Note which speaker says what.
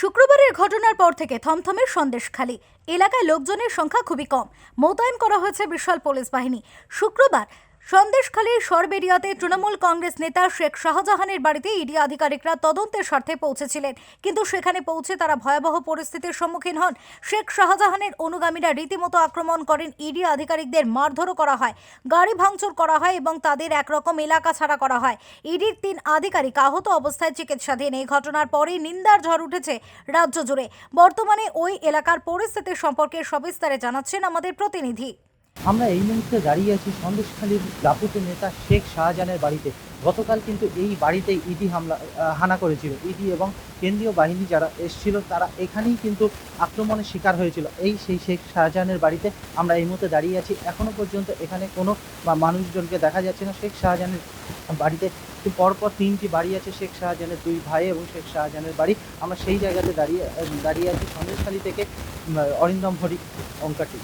Speaker 1: শুক্রবারের ঘটনার পর থেকে থমথমের সন্দেশ খালি। এলাকায় লোকজনের সংখ্যা খুবই কম। মোতায়েন করা হয়েছে বিশাল পুলিশ বাহিনী। শুক্রবার সন্দেশখালীর সরবেরিয়াতে তৃণমূল কংগ্রেস নেতা শেখ শাহজাহানের বাড়িতে ইডি আধিকারিকরা তদন্তের স্বার্থে পৌঁছেছিলেন। কিন্তু সেখানে পৌঁছে তারা ভয়াবহ পরিস্থিতির সম্মুখীন হন। শেখ শাহজাহানের অনুগামীরা রীতিমতো আক্রমণ করেন, ইডি আধিকারিকদের মারধরও করা হয়, গাড়ি ভাঙচুর করা হয় এবং তাদের একরকম এলাকা ছাড়া করা হয়। ইডির তিন আধিকারিক আহত অবস্থায় চিকিৎসাধীন। এই ঘটনার পরেই নিন্দার ঝড় উঠেছে রাজ্য জুড়ে। বর্তমানে ওই এলাকার পরিস্থিতি সম্পর্কে সবিস্তারে জানাচ্ছেন আমাদের প্রতিনিধি।
Speaker 2: আমরা এই মুহূর্তে দাঁড়িয়ে আছি সন্দেশখালীর দাপুটে নেতা শেখ শাহজাহানের বাড়িতে। গতকাল কিন্তু এই বাড়িতে ইডি হামলা হানা করেছিল। ইডি এবং কেন্দ্রীয় বাহিনী যারা এসেছিল, তারা এখানেই কিন্তু আক্রমণের শিকার হয়েছিল। এই সেই শেখ শাহজাহানের বাড়িতে আমরা এই মুহূর্তে দাঁড়িয়ে আছি। এখনও পর্যন্ত এখানে কোনো মানুষজনকে দেখা যাচ্ছে না। শেখ শাহজাহানের বাড়িতে পরপর তিনটি বাড়ি আছে। শেখ শাহজাহানের দুই ভাই এবং শেখ শাহজাহানের বাড়ি। আমরা সেই জায়গাতে দাঁড়িয়ে দাঁড়িয়ে আছি সন্দেশখালী থেকে অরিন্দম হরি অঙ্কাটি